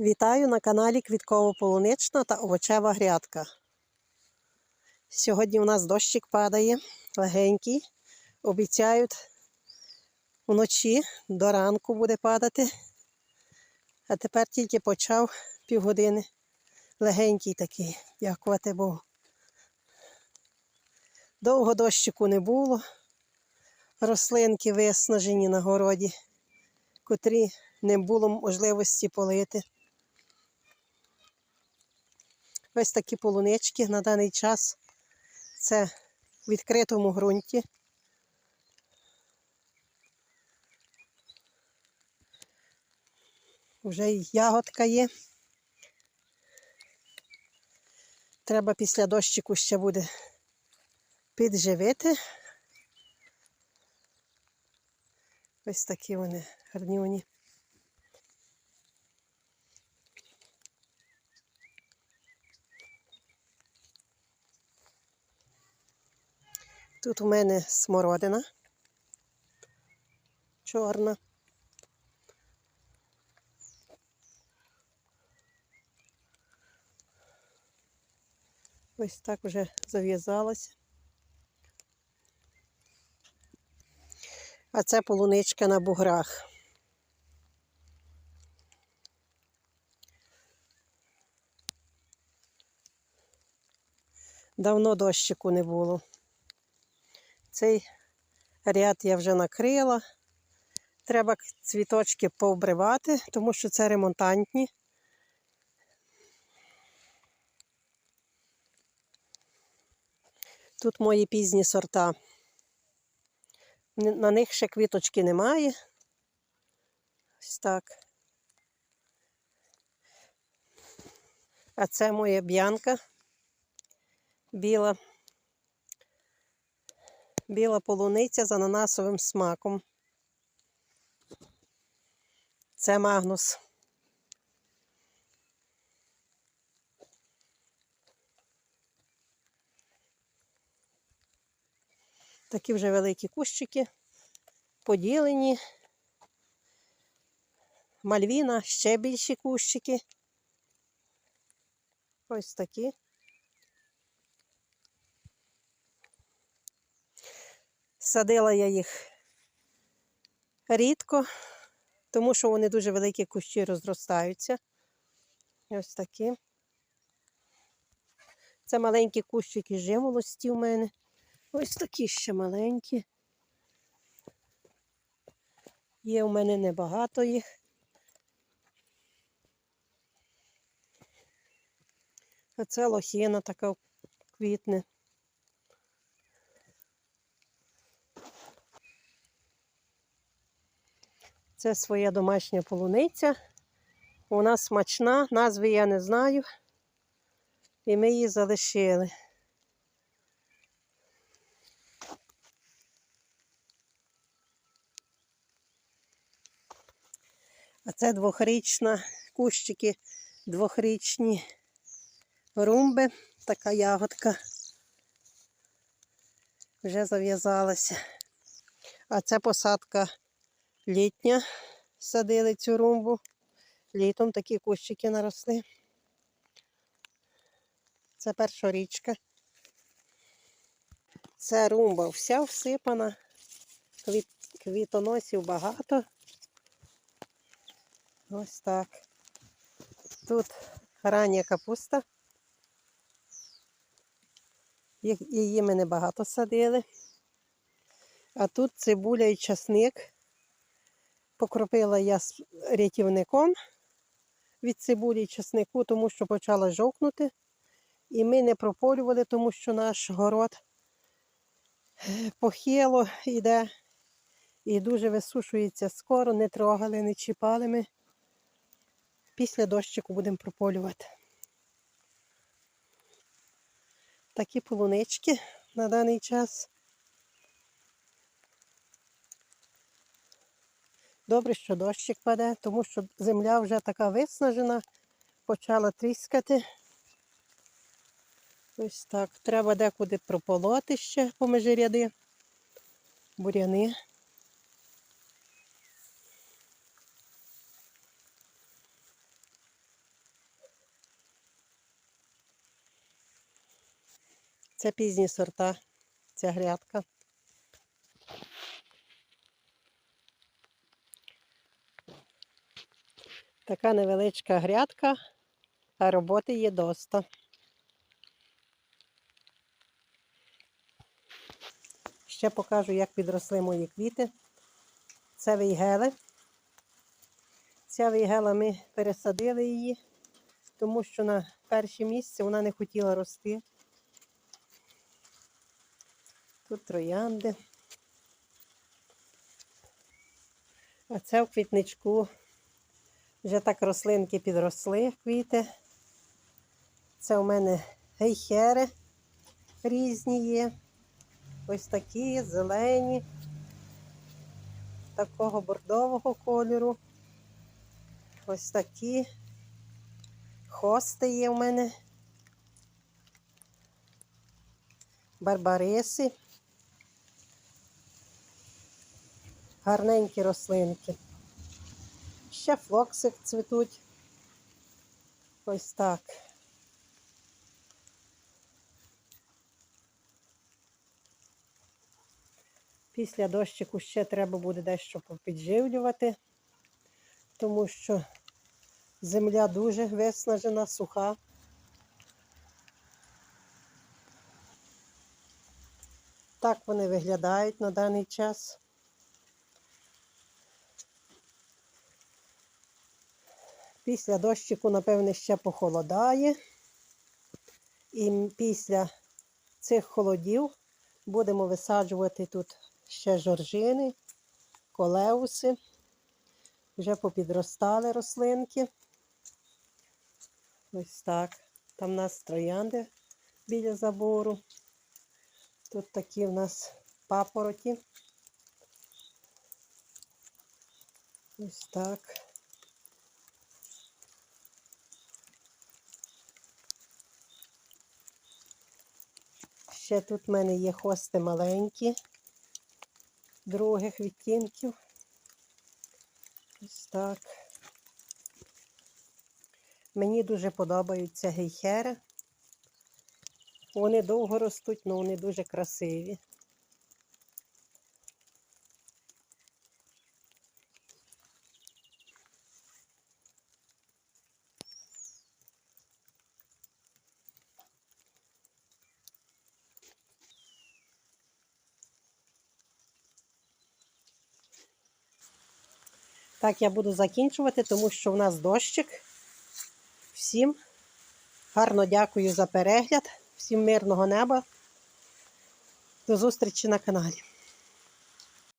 Вітаю на каналі Квітково-полунична та овочева грядка. Сьогодні у нас дощик падає, легенький. Обіцяють, вночі до ранку буде падати. А тепер тільки почав півгодини. Легенький такий, дякувати Богу. Довго дощику не було. Рослинки виснажені на городі, котрі не було можливості полити. Ось такі полунички на даний час. Це в відкритому ґрунті. Вже й ягодка є. Треба після дощику ще буде підживити. Ось такі вони гарнюні. Тут у мене смородина чорна. Ось так вже зав'язалося. А це полуничка на буграх. Давно дощику не було. Цей ряд я вже накрила. Треба цвіточки пообривати, тому що це ремонтантні. Тут мої пізні сорта. На них ще квіточки немає. Ось так. А це моя б'янка біла. Біла полуниця з ананасовим смаком. Це магнус. Такі вже великі кущики, поділені. Мальвіна ще більші кущики. Ось такі. Садила я їх рідко, тому що вони дуже великі кущі розростаються. Ось такі. Це маленькі кущики жимолості у мене. Ось такі ще маленькі. Є у мене небагато їх. А це лохіна така квітне. Це своя домашня полуниця. Вона смачна, назви я не знаю. І ми її залишили. А це двохрічна кущики, двохрічні румби, така ягодка. Вже зав'язалася. А це посадка літня. Садили цю румбу. Літом такі кущики наросли. Це першорічка. Це румба вся всипана. Квіт, квітоносів багато. Ось так. Тут рання капуста. Її ми небагато садили. А тут цибуля і часник. Покропила я з рятівником від цибулі і часнику, тому що почала жовкнути. І ми не прополювали, тому що наш город е, похило йде і дуже висушується скоро, не трогали, не чіпали ми. Після дощику будемо прополювати. Такі полунички на даний час. Добре, що дощик паде, тому що земля вже така виснажена, почала тріскати. Ось так. Треба декуди прополоти ще по межиряди, буряни. Це пізні сорта, ця грядка. Така невеличка грядка, а роботи є доста. Ще покажу, як підросли мої квіти. Це вейгели. Ця вейгела ми пересадили її, тому що на перше місце вона не хотіла рости. Тут троянди. А це в квітничку вже так рослинки підросли, квіти. Це у мене гейхери різні є. Ось такі зелені, такого бордового кольору. Ось такі. Хости є у мене. Барбариси. Гарненькі рослинки. Ще флоксик цвітуть. Ось так. Після дощику ще треба буде дещо попідживлювати, тому що земля дуже виснажена, суха. Так вони виглядають на даний час. Після дощику, напевне, ще похолодає. І після цих холодів будемо висаджувати тут ще жоржини, колеуси. Вже попідростали рослинки. Ось так. Там у нас троянди біля забору. Тут такі в нас папороті. Ось так. Ще тут в мене є хости маленькі, других відтінків. Ось так. Мені дуже подобаються гейхери. Вони довго ростуть, але вони дуже красиві. Так, я буду закінчувати, тому що в нас дощик. Всім гарно дякую за перегляд, всім мирного неба. До зустрічі на каналі.